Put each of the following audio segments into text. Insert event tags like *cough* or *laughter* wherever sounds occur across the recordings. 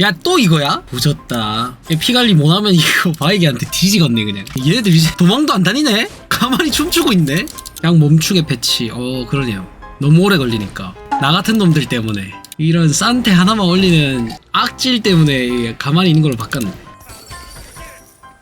야 또 이거야? 보졌다. 피관리 못하면 이거 바이기한테 뒤지겠네 그냥. 얘네들 이제 도망도 안 다니네? 가만히 춤추고 있네? 양 멈추게 패치. 어 그러네요. 너무 오래 걸리니까. 나 같은 놈들 때문에. 이런 산테 하나만 올리는 악질 때문에 가만히 있는 걸로 바꿨네.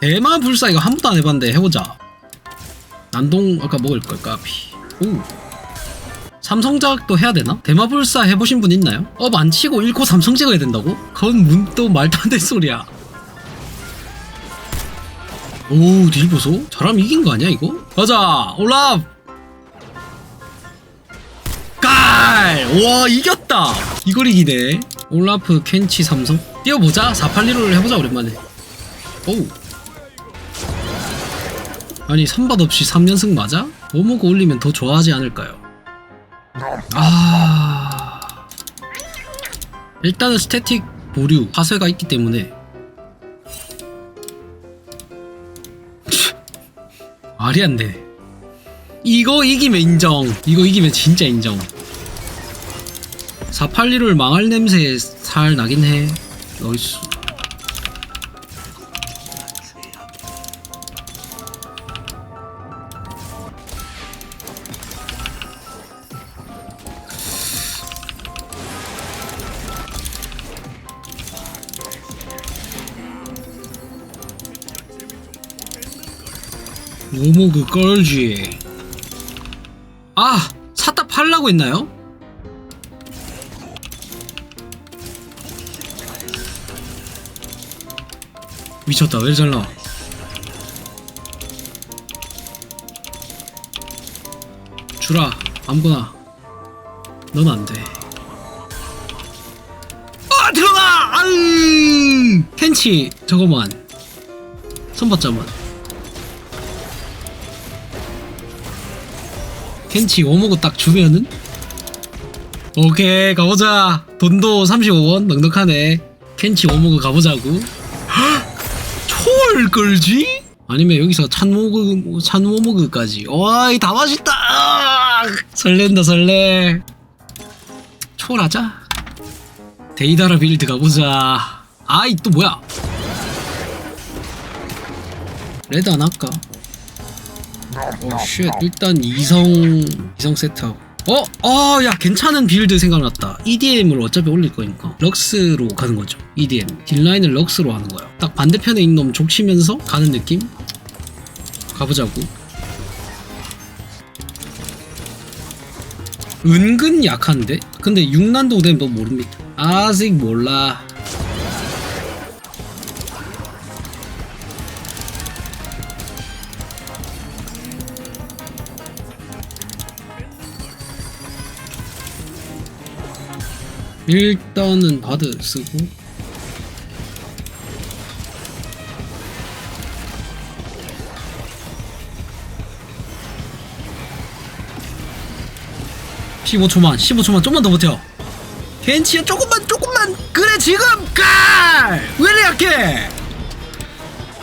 대마 불사 이거 한 번도 안 해봤는데 해보자. 난동 아까 먹을 걸 까비. 오 삼성작도 해야 되나? 대마불사 해보신 분 있나요? 업 안 치고 1코 삼성 찍어야 된다고? 그건 문또 말도 안 되는 소리야 오, 딜 보소? 잘하면 이긴 거 아니야, 이거? 가자! 올랍! 깔! 와, 이겼다! 이걸 이기네. 올라프, 켄치, 삼성? 뛰어보자. 481을 해보자, 오랜만에. 오. 아니, 선밭 없이 3연승 맞아? 오모고 올리면 더 좋아하지 않을까요? 아. 일단은 스태틱 보류, 파쇄가 있기 때문에 *laughs* 말이 안 돼. 이거 이기면 인정. 이거 이기면 진짜 인정. 481을 망할 냄새 살 나긴 해. 나이스. 오모그 걸지. 아! 샀다 팔라고 했나요? 미쳤다. 왜 잘 나와? 주라. 아무거나. 넌 안 돼. 아! 들어가! 아으! 켄치, 저거만. 손바자만. 켄치 오모고 딱 주면은? 오케이 가보자. 돈도 35원 넉넉하네. 켄치 오모고 가보자고. 초월 끌지? 아니면 여기서 찬모그 찬오모그까지. 와이 다 맛있다! 아, 설렌다 설레. 초월하자. 데이다라 빌드 가보자. 아이 또 뭐야? 레드 안 할까? 어, 쉣. 일단 이성 이성 세트하고. 어? 아, 야, 괜찮은 빌드 생각났다. EDM을 어차피 올릴 거니까. 럭스로 가는 거죠. EDM. 딜라인을 럭스로 하는 거야. 딱 반대편에 있는 놈 족치면서 가는 느낌? 가보자고. 은근 약한데? 근데 6난도 되면 너 모릅니다. 아직 몰라. 일단은 바드 쓰고 (15초만) (15초만) 좀만 더 버텨 켄치야 조금만 조금만 그래 지금 깔! 왜 이래 약해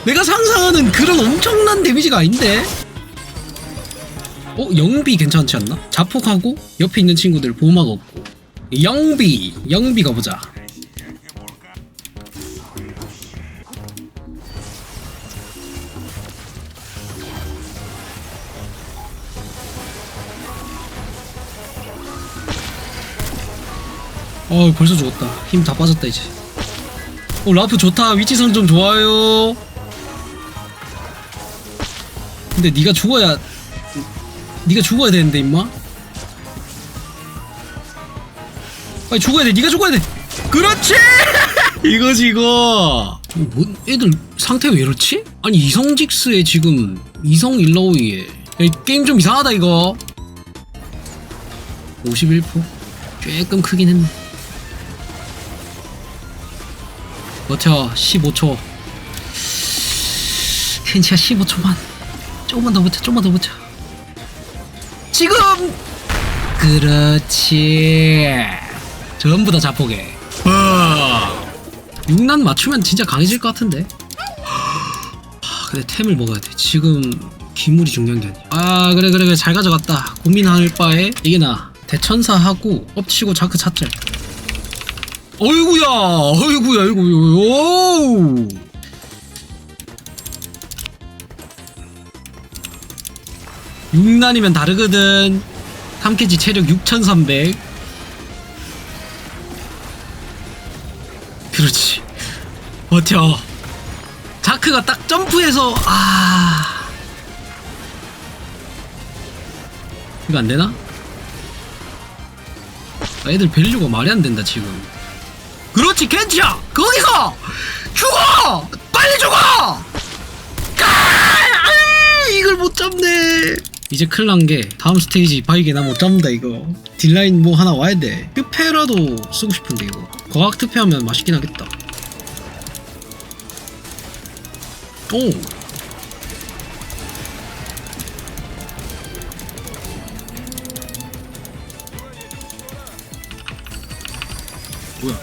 내가 상상하는 그런 엄청난 데미지가 아닌데 어? 영비 괜찮지 않나? 자폭하고 옆에 있는 친구들 보호막 없고 영비 영비 가보자. 어 벌써 죽었다. 힘 다 빠졌다 이제. 어 라프 좋다. 위치상 좀 좋아요. 근데 네가 죽어야 네가 죽어야 되는데 임마 빨리 죽어야 돼. 네가 죽어야 돼. 그렇지. *laughs* 이거지 이거. 뭐 애들 상태 왜 이렇지? 아니 이성직스에 지금 이성 일러오이에 야, 게임 좀 이상하다 이거. 51% 조금 크긴 했네. 버텨 15초. 켄치야 15초만. 조금만 더 버텨. 조금만 더 버텨. 지금. 그렇지. 전부 다 자폭해. 어. 6난 맞추면 진짜 강해질 것 같은데. 하, 근데 템을 먹어야 돼. 지금 기물이 중요한 게 아니야. 아 그래 그래 그래 잘 가져갔다. 고민할 바에 이게 나. 대천사하고 엎치고 자크 찻절. 어이구야 어이구야 어이구야 오! 육난이면 다르거든 3캐지 체력 6300 버텨. 자크가 딱 점프해서 아. 이거 안 되나? 아, 애들 밸류가 말이 안 된다 지금. 그렇지 켄치야! 거기서! 죽어! 빨리 죽어! 까 아, 이걸 못 잡네. 이제 큰일 난 게 다음 스테이지 바이게 나 못 잡는다 이거. 딜라인 뭐 하나 와야 돼. 특패라도 쓰고 싶은데 이거. 과학 특패하면 맛있긴 하겠다 오. 뭐야?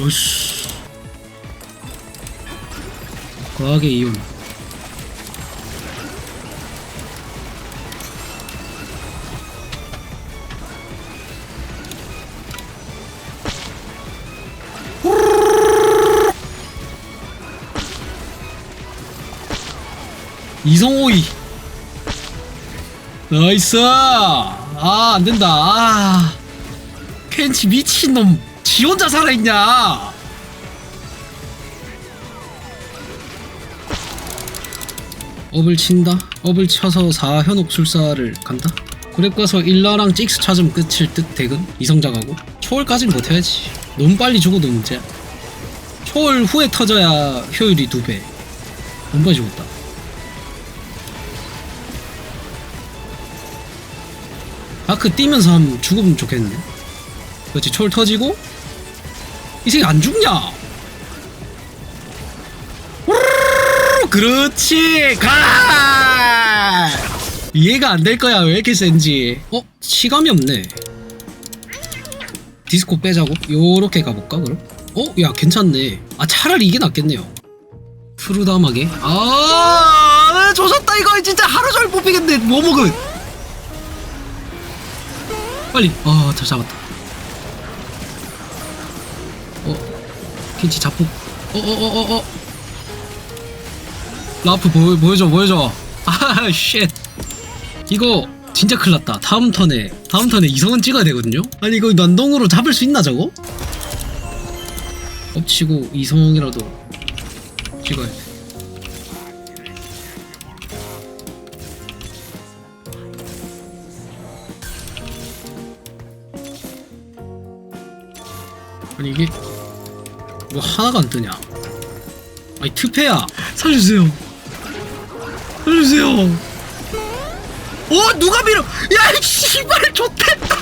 어이씨. 과학의 이론 이성오이. 나이스! 아 안된다. 아 켄치 미친놈. 지 혼자 살아있냐? 업을 친다? 업을 쳐서 4현 옥 술사를 간다? 그랩 가서 일라랑 찍스 찾으면 끝일 듯 대근. 이성작하고. 초월까진 버텨야지. 너무 빨리 죽어도 문제야. 초월 후에 터져야 효율이 두배. 너무 빨리 죽었다 아크 뛰면서 한번 죽으면 좋겠네 그렇지 초월 터지고. 이 새끼 안 죽냐? 그렇지 가! 이해가 안 될 거야. 왜 이렇게 센지. 어? 시감이 없네. 디스코 빼자고? 요렇게 가볼까 그럼? 어? 야 괜찮네. 아 차라리 이게 낫겠네요. 푸르담하게. 아뭐 먹은 빨리. 아잘 잡았다. 어 킨치 자폭 어어어어어. 어, 라프 보여, 보여줘 보여줘. *laughs* 아쉣 이거 진짜 큰일 났다. 다음 턴에 다음 턴에 이성은 찍어야 되거든요? 아니 이거 난동으로 잡을 수 있나 저거? 엎치고 이성이라도 찍어야 돼 아니 이게 뭐 하나가 안 뜨냐? 아니 트페야. 살려주세요. 살려주세요. 어 누가 밀어? 야이 씨발 좋겠다.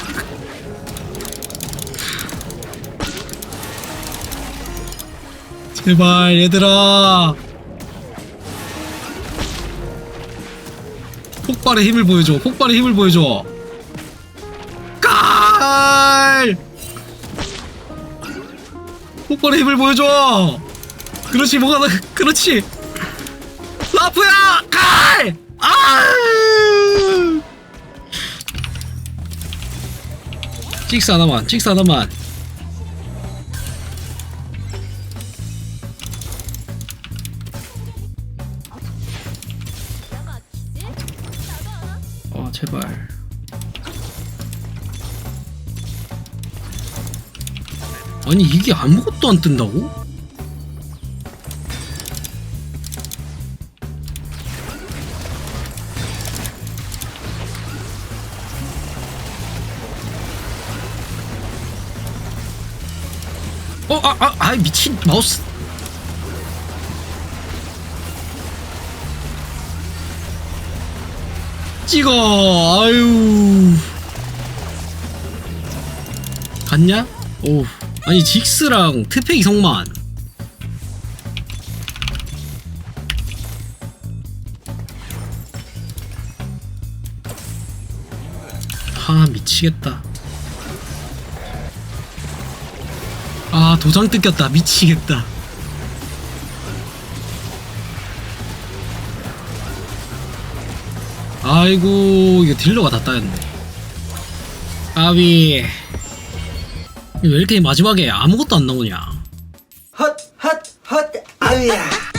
제발 얘들아. 폭발의 힘을 보여줘 폭발의 힘을 보여줘 폭발의 힘을 보여줘 그렇지 뭐가 나 그렇지 라프야 칼! 아! 찍스 하나만 찍스 하나만 아 제발 아니 이게 아무것도 안 뜬다고? 어, 아, 아, 아, 미친 마우스. 찍어, 아유. 갔냐? 오, 아니 직스랑 트페 이성만. 아 미치겠다. 아 도장 뜯겼다 미치겠다 아이고 이거 딜러가 다 따였네 아비 왜 이렇게 마지막에 아무것도 안 나오냐 헛, 헛, 헛, 아우야.